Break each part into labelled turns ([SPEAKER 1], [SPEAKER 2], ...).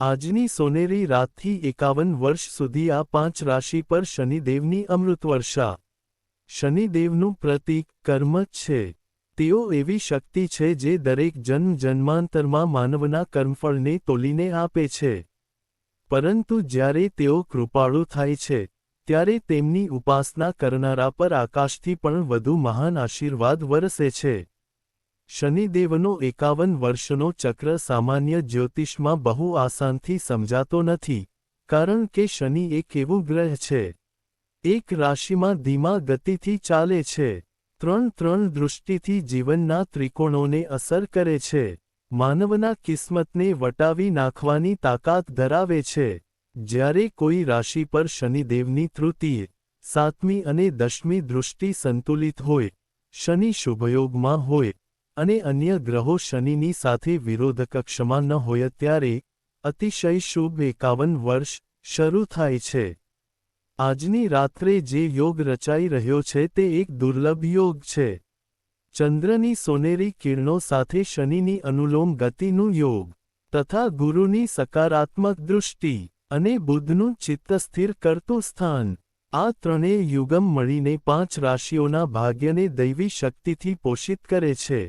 [SPEAKER 1] આજની સોનેરી રાતથી એકાવન વર્ષ સુધી આ પાંચ રાશિ પર શનિદેવની અમૃતવર્ષા શનિદેવનું પ્રતીક કર્મ જ છે. તેઓ એવી શક્તિ છે જે દરેક જન્મ જન્માંતરમાં માનવના કર્મફળને તોલીને આપે છે. પરંતુ જ્યારે તેઓ કૃપાળુ થાય છે, ત્યારે તેમની ઉપાસના કરનારા પર આકાશથી પણ વધુ મહાન આશીર્વાદ વરસે છે. શનિદેવનો એકાવન વર્ષનો ચક્ર સામાન્ય જ્યોતિષમાં બહુ આસાનથી સમજાતો નથી, કારણ કે શનિ એક એવું ગ્રહ છે. એક રાશિમાં ધીમા ગતિથી ચાલે છે. ત્રણ ત્રણ દૃષ્ટિથી જીવનના ત્રિકોણોને અસર કરે છે. માનવના કિસ્મતને વટાવી નાખવાની તાકાત ધરાવે છે. જ્યારે કોઈ રાશિ પર શનિદેવની તૃતીય સાતમી અને દશમી દૃષ્ટિ સંતુલિત હોય, શનિ શુભયોગમાં હોય અને અન્ય ગ્રહો શનિની સાથે વિરોધકક્ષમાં ન હોય ત્યારે અતિશય શુભ એકાવન વર્ષ શરૂ થાય છે. આજની રાત્રે જે યોગ રચાઈ રહ્યો છે તે એક દુર્લભ યોગ છે. ચંદ્રની સોનેરી કિરણો સાથે શનિની અનુલોમ ગતિનું યોગ તથા ગુરુની સકારાત્મક દૃષ્ટિ અને બુદ્ધનું ચિત્ત સ્થિર કરતું સ્થાન આ ત્રણેય યુગમ મળીને પાંચ રાશિઓના ભાગ્યને દૈવી શક્તિથી પોષિત કરે છે.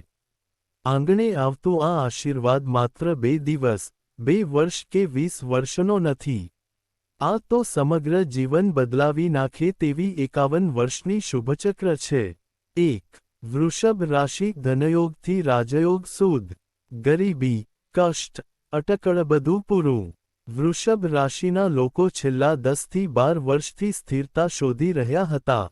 [SPEAKER 1] આંગણે આવતું આ આશીર્વાદ માત્ર બે દિવસ, બે વર્ષ કે વીસ વર્ષનો નથી. આ તો સમગ્ર જીવન બદલાવી નાખે તેવી એકાવન વર્ષની શુભચક્ર છે. એક, વૃષભ રાશિ ધનયોગથી રાજયોગ સુદ. ગરીબી, કષ્ટ, અટકળ બધું પૂરું. વૃષભ રાશિના લોકો છેલ્લા દસથી બાર વર્ષથી સ્થિરતા શોધી રહ્યા હતા.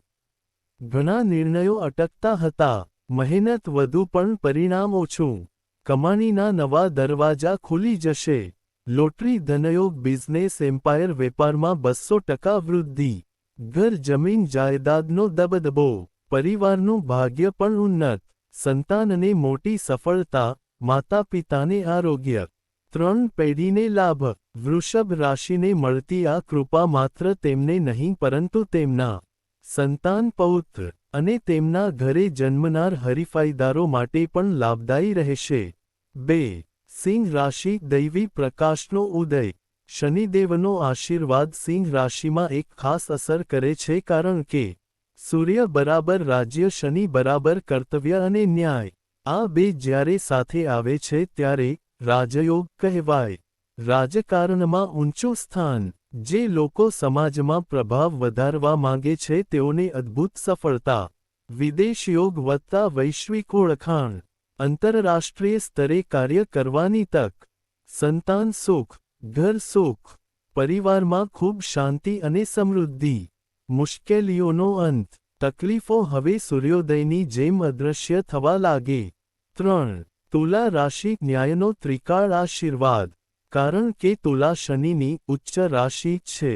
[SPEAKER 1] ઘણા નિર્ણયો અટકતા હતા. મહેનત વધુ પણ પરિણામ ઓછું. કમાણીના નવા દરવાજા ખુલી જશે. લોટરી ધનયોગ બિઝનેસ એમ્પાયર વેપારમાં બસો ટકા વૃદ્ધિ. ઘર જમીન જાયદાદનો દબદબો. પરિવારનું ભાગ્ય પણ ઉન્નત. સંતાનને મોટી સફળતા માતા પિતાને આરોગ્ય. ત્રણ પેઢીને લાભ. વૃષભ રાશિને મળતી આ કૃપા માત્ર તેમને નહીં, પરંતુ તેમના સંતાન પૌત્ર. અને તેમના ઘરે જન્મનાર હરીફાઈદારો માટે પણ લાભદાયી રહેશે. બે, સિંહ રાશિ દૈવી પ્રકાશનો ઉદય. શનિદેવનો આશીર્વાદ સિંહ રાશિમાં એક ખાસ અસર કરે છે કારણ કે સૂર્ય બરાબર રાજ્ય શનિ બરાબર કર્તવ્ય અને ન્યાય. આ બે જ્યારે સાથે આવે છે ત્યારે રાજયોગ કહેવાય. રાજકારણમાં ઊંચું સ્થાન. જે લોકો સમાજમાં પ્રભાવ વધારવા માંગે છે તેઓને અદ્ભુત સફળતા. વિદેશ યોગ વત્તા વૈશ્વિક ઓળખાણ. આંતરરાષ્ટ્રીય સ્તરે કાર્ય કરવાની તક. સંતાન સુખ. ઘર સુખ. પરિવારમાં ખૂબ શાંતિ અને સમૃદ્ધિ. મુશ્કેલીઓનો અંત. તકલીફો હવે સૂર્યોદયની જેમ અદૃશ્ય થવા લાગે. ત્રણ. તુલા રાશિ ન્યાયનો ત્રિકાળ આશીર્વાદ. કારણ કે તુલા શનિની ઉચ્ચ રાશિ છે.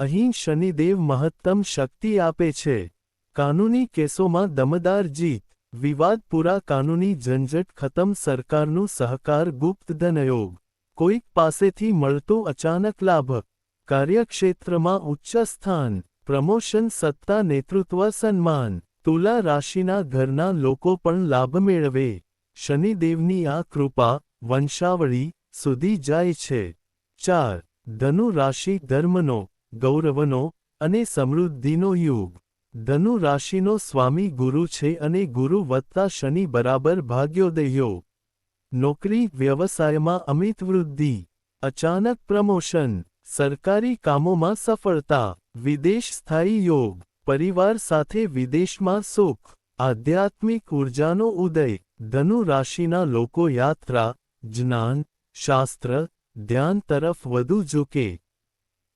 [SPEAKER 1] અહીં શનિદેવ મહત્તમ શક્તિ આપે છે. કાનૂની કેસોમાં દમદાર જીત, વિવાદ પૂરા કાનૂની ઝંઝટ ખતમ સરકારનું સહકાર ગુપ્ત ધનયોગ કોઈક પાસેથી મળતો અચાનક લાભ, કાર્યક્ષેત્રમાં ઉચ્ચ સ્થાન, પ્રમોશન સત્તા નેતૃત્વ સન્માન, તુલા રાશિના ઘરના લોકો પણ લાભ મેળવે. શનિદેવની આ કૃપા, વંશાવળી સુધી જાય છે. ચાર, ધનુ રાશિ ધર્મનો, ગૌરવનો અને સમૃદ્ધિનો યુગ. ધનુ રાશિનો સ્વામી ગુરુ છે અને ગુરુ વત્તા શનિ બરાબર ભાગ્યોદયો. નોકરી, વ્યવસાયમાં અમિત વૃદ્ધિ. અચાનક પ્રમોશન. સરકારી કામોમાં સફળતા. વિદેશ સ્થાયી યોગ. પરિવાર સાથે વિદેશમાં સુખ. આધ્યાત્મિક ઊર્જાનો ઉદય. ધનુ રાશિના લોકો યાત્રા, જ્ઞાન શાસ્ત્ર, ધ્યાન તરફ વધુ ઝૂકે.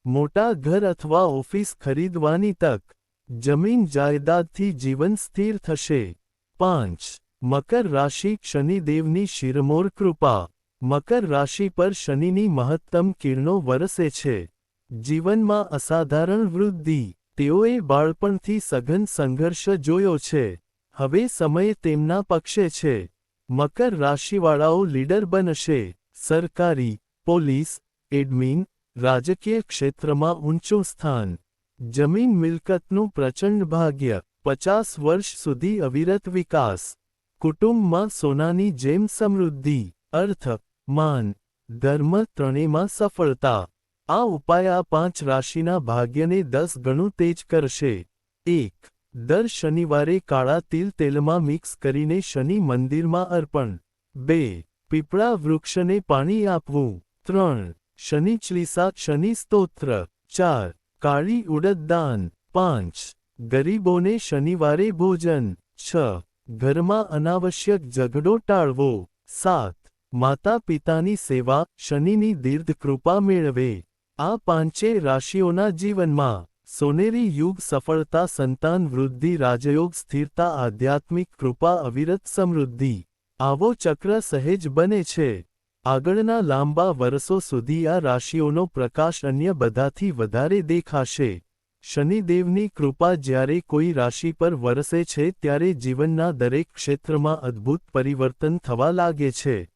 [SPEAKER 1] મોટા ઘર અથવા ઓફિસ ખરીદવાની તક, જમીન જાયદાદથી જીવન સ્થિર થશે. પાંચ, મકર રાશિ શનિદેવની શિરમોર કૃપા. મકર રાશિ પર શનિની મહત્તમ કિરણો વરસે છે. જીવનમાં અસાધારણ વૃદ્ધિ. તેઓએ બાળપણથી સઘન સંઘર્ષ જોયો છે. હવે સમય તેમના પક્ષે છે. મકર રાશિવાળાઓ લીડર બનશે. સરકારી, પોલીસ, એડમિન, રાજકીય ક્ષેત્રમાં ઊંચું સ્થાન. જમીન મિલકતનું પ્રચંડ ભાગ્ય, પચાસ વર્ષ સુધી અવિરત વિકાસ. કુટુંબમાં સોનાની જેમ સમૃદ્ધિ, અર્થ, માન, ધર્મ ત્રણેયમાં સફળતા. આ ઉપાય આ પાંચ રાશિના ભાગ્યને દસ ગણું તેજ કરશે. એક, દર શનિવારે કાળા તિલ તેલમાં મિક્સ કરીને શનિ મંદિરમાં અર્પણ. બે પીપળા વૃક્ષને પાણી આપવું. ત્રણ, શનિ ચાલીસા, શનિ સ્તોત્ર. ચાર, કાળી ઉડદ દાન પાંચ, ગરીબોને શનિવારે ભોજન. છ, ઘરમાં અનાવશ્યક ઝઘડો ટાળવો. સાત માતા પિતાની સેવા, શનિની દીર્ઘ કૃપા મેળવે. આ પાંચે રાશિઓના જીવનમાં, સોનેરી યુગ સફળતા, સંતાન વૃદ્ધિ, રાજયોગ સ્થિરતા, આધ્યાત્મિક કૃપા, અવિરત સમૃદ્ધિ. આવો ચક્ર સહેજ બને છે. આગળના લાંબા વર્ષો સુધી આ રાશિઓનો પ્રકાશ અન્ય બધાથી વધારે દેખાશે. શનિદેવની કૃપા જ્યારે કોઈ રાશિ પર વરસે છે ત્યારે જીવનના દરેક ક્ષેત્રમાં અદ્ભુત પરિવર્તન થવા લાગે છે.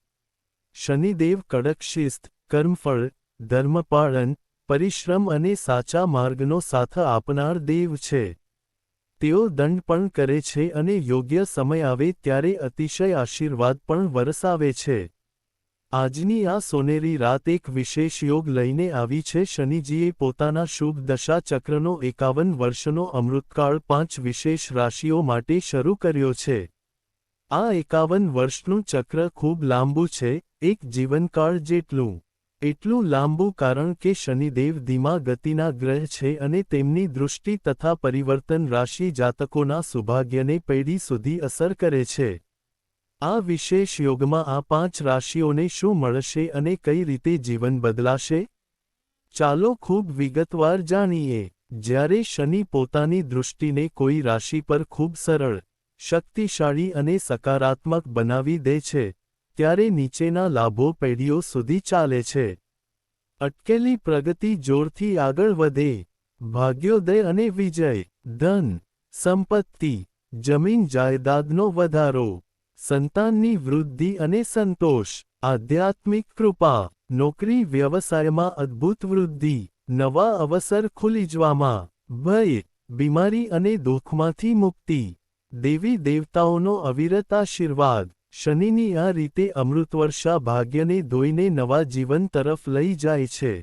[SPEAKER 1] શનિદેવ કડક શિસ્ત, કર્મફળ, ધર્મપાળન, પરિશ્રમ અને સાચા માર્ગનો સાથ આપનાર દેવ છે. તેઓ દંડ પણ કરે છે અને યોગ્ય સમય આવે ત્યારે અતિશય આશીર્વાદ પણ વરસાવે છે. આજની આ સોનેરી રાત એક વિશેષ યોગ લઈને આવી છે. શનિજીએ પોતાના શુભ દશા ચક્રનો એકાવન વર્ષનો અમૃતકાળ પાંચ વિશેષ રાશિઓ માટે શરૂ કર્યો છે. આ એકાવન વર્ષનું ચક્ર ખૂબ લાંબુ છે. એક જીવનકાળ જેટલું એટલું લાંબુ કારણ કે શનિદેવ ધીમા ગતિના ગ્રહ છે અને તેમની દૃષ્ટિ તથા પરિવર્તન રાશિ જાતકોના સૌભાગ્યને પેઢી સુધી અસર કરે છે. આ વિશેષ યોગમાં આ પાંચ રાશિઓને શું મળશે અને કઈ રીતે જીવન બદલાશે? ચાલો ખૂબ વિગતવાર જાણીએ. જ્યારે શનિ પોતાની દૃષ્ટિને કોઈ રાશિ પર ખૂબ સરળ, શક્તિશાળી અને સકારાત્મક બનાવી દે છે ત્યારે નીચેના લાભો પેઢીઓ સુધી ચાલે છે. અટકેલી પ્રગતિ જોરથી આગળ વધે. ભાગ્યોદય અને વિજય, ધન, સંપત્તિ, જમીન જાયદાદનો વધારો, સંતાનની વૃદ્ધિ અને સંતોષ, આધ્યાત્મિક કૃપા, નોકરી વ્યવસાયમાં અદ્ભુત વૃદ્ધિ, નવા અવસર ખુલી જવામાં ભય, બીમારી અને દુઃખમાંથી મુક્તિ, દેવી દેવતાઓનો અવિરત આશીર્વાદ શનિની આ રીતે અમૃતવર્ષા ભાગ્યને ધોઈને નવા જીવન તરફ લઈ જાય છે.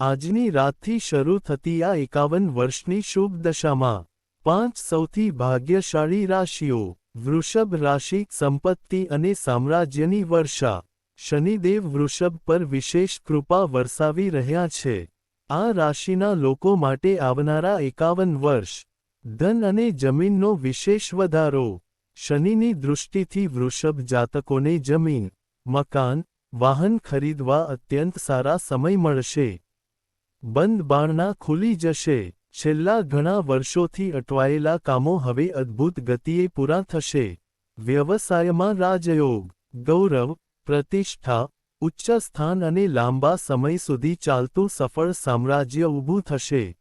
[SPEAKER 1] આજની રાતથી શરૂ થતી આ એકાવન વર્ષની શુભ દશામાં, પાંચ સૌથી ભાગ્યશાળી રાશિઓ, વૃષભ રાશિ સંપત્તિ અને સામ્રાજ્યની વર્ષા, શનિદેવ વૃષભ પર વિશેષ કૃપા વરસાવી રહ્યા છે. આ રાશિના લોકો માટે આવનારા એકાવન વર્ષ, ધન અને જમીનનો વિશેષ વધારો શનિની દૃષ્ટિથી વૃષભ જાતકોને જમીન, મકાન, વાહન ખરીદવા અત્યંત સારા સમય મળશે. બંધ બારણા ખુલી જશે. છેલ્લા ઘણા વર્ષોથી અટવાયેલા કામો હવે અદ્ભુત ગતિએ પૂરા થશે. વ્યવસાયમાં રાજયોગ, ગૌરવ, પ્રતિષ્ઠા, ઉચ્ચ સ્થાન અને લાંબા સમય સુધી ચાલતું સફળ સામ્રાજ્ય ઊભું થશે.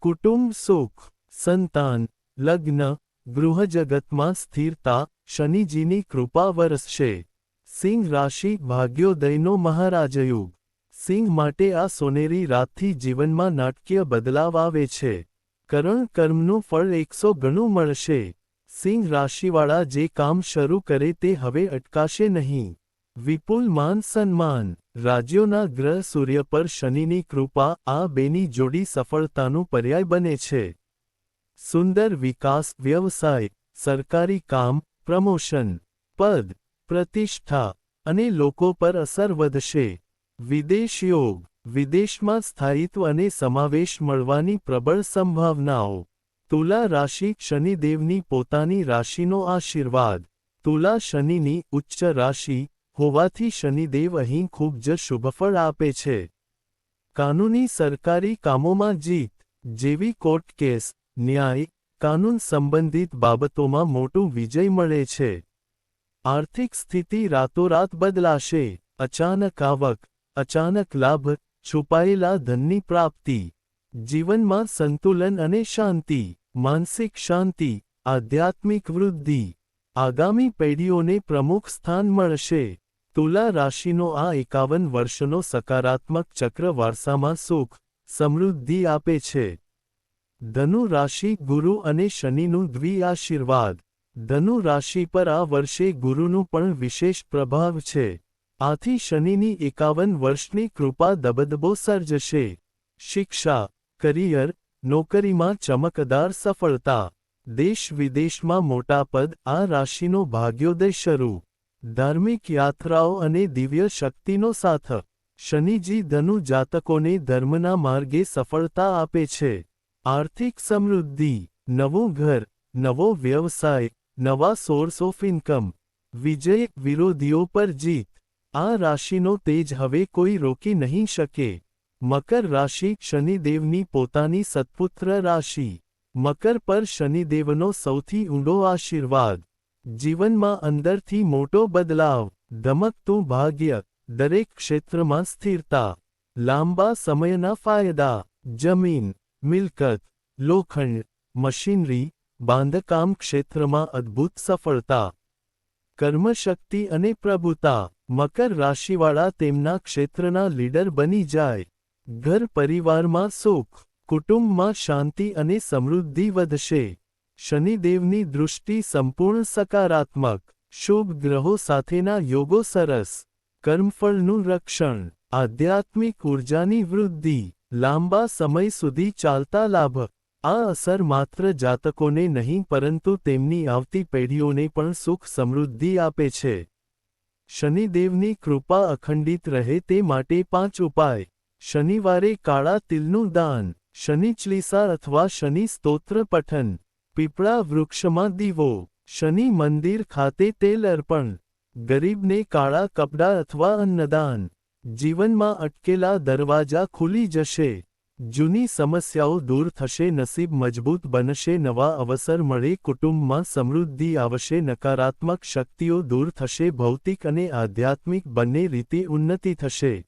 [SPEAKER 1] કુટુંબ સુખ, સંતાન, લગ્ન ગૃહજગતમાં સ્થિરતા, શનિજીની કૃપા વરસશે. સિંહ રાશિ ભાગ્યોદયનો મહારાજયુગ. સિંહ માટે આ સોનેરી રાતથી જીવનમાં નાટકીય બદલાવ આવે છે. કરણ કર્મનું ફળ એકસો ગણું મળશે. સિંહ રાશિવાળા જે કામ શરૂ કરે તે હવે અટકાશે નહીં. વિપુલ માન સન્માન. રાજ્યોના ગ્રહ સૂર્ય પર શનિની કૃપા આ બેની જોડી સફળતાનું પર્યાય બને છે. સુંદર વિકાસ વ્યવસાય, સરકારી કામ, પ્રમોશન, પદ, પ્રતિષ્ઠા અને લોકો પર અસર વધશે. વિદેશ યોગ, વિદેશમાં સ્થાયિત્વ અને સમાવેશ મળવાની પ્રબળ સંભાવનાઓ. તુલા રાશિ શનિદેવની પોતાની રાશિનો આશીર્વાદ. તુલા શનિની ઉચ્ચ રાશિ હોવાથી શનિદેવ અહીં ખૂબ જ શુભફળ આપે છે. કાનૂની સરકારી કામોમાં જીત, જેવી કોર્ટ કેસ ન્યાય કાનૂન સંબંધિત બાબતોમાં મોટું વિજય મળે છે. આર્થિક સ્થિતિ રાતોરાત બદલાશે. અચાનક આવક, અચાનક લાભ, છુપાયેલા ધનની પ્રાપ્તિ, જીવનમાં સંતુલન અને શાંતિ, માનસિક શાંતિ, આધ્યાત્મિક વૃદ્ધિ, આગામી પેઢીઓને પ્રમુખ સ્થાન મળશે. તુલા રાશિનો આ એકાવન વર્ષનો સકારાત્મક ચક્ર વારસામાં સુખ, સમૃદ્ધિ આપે છે. ધનુ રાશિ ગુરુ અને શનિનું દ્વિ આશીર્વાદ ધનુ રાશિ પર આ વર્ષે ગુરુનું પણ વિશેષ પ્રભાવ છે. આથી શનિની એકાવન વર્ષની કૃપા દબદબો સર્જશે. શિક્ષા, કરિયર, નોકરીમાં ચમકદાર સફળતા. દેશ વિદેશમાં મોટા પદ આ રાશિનો ભાગ્યોદય શરૂ. ધાર્મિક યાત્રાઓ અને દિવ્ય શક્તિનો સાથ. શનિજી ધનુ જાતકોને ધર્મના માર્ગે સફળતા આપે છે. આર્થિક સમૃદ્ધિ, નવું ઘર, નવો વ્યવસાય, નવા સોર્સ ઓફ ઇન્કમ વિજય વિરોધીઓ પર જીત. આ રાશિનો તેજ હવે કોઈ રોકી નહીં શકે. મકર રાશિ શનિદેવની પોતાની સત્પુત્ર રાશિ. મકર પર શનિદેવનો સૌથી ઊંડો આશીર્વાદ. જીવનમાં અંદરથી મોટો બદલાવ. ધમકતું ભાગ્ય. દરેક ક્ષેત્રમાં સ્થિરતા. લાંબા સમયના ફાયદા. જમીન. મિલકત, લોખંડ, મશીનરી, બાંધકામ ક્ષેત્રમાં અદ્ભુત સફળતા, કર્મશક્તિ અને પ્રભુતા, મકર રાશિવાળા તેમના ક્ષેત્રના લીડર બની જાય. ઘર પરિવારમાં સુખ, કુટુંબમાં શાંતિ અને સમૃદ્ધિ વધશે. શનિદેવની દૃષ્ટિ સંપૂર્ણ સકારાત્મક, શુભ ગ્રહો સાથેના યોગો સરસ, કર્મફળનું રક્ષણ, આધ્યાત્મિક ઊર્જાની વૃદ્ધિ. લાંબા સમય સુધી ચાલતા લાભ. આ અસર માત્ર જાતકોને નહીં, પરંતુ તેમની આવતી પેઢીઓને પણ સુખ સમૃદ્ધિ આપે છે. શનિદેવની કૃપા અખંડિત રહે તે માટે પાંચ ઉપાય. શનિવારે કાળા તિલનું દાન, શનિ ચાલીસા અથવા શનિ સ્તોત્ર પઠન, પીપળા વૃક્ષમાં દીવો, શનિ મંદિર ખાતે તેલ અર્પણ, ગરીબને કાળા કપડાં અથવા અન્નદાન. જીવનમાં અટકેલા દરવાજા ખુલી જશે. જૂની સમસ્યાઓ દૂર થશે, નસીબ મજબૂત બનશે, નવા અવસર મળે, કુટુંબમાં સમૃદ્ધિ આવશે, નકારાત્મક શક્તિઓ દૂર થશે, ભૌતિક અને આધ્યાત્મિક બંને રીતે ઉન્નતિ થશે.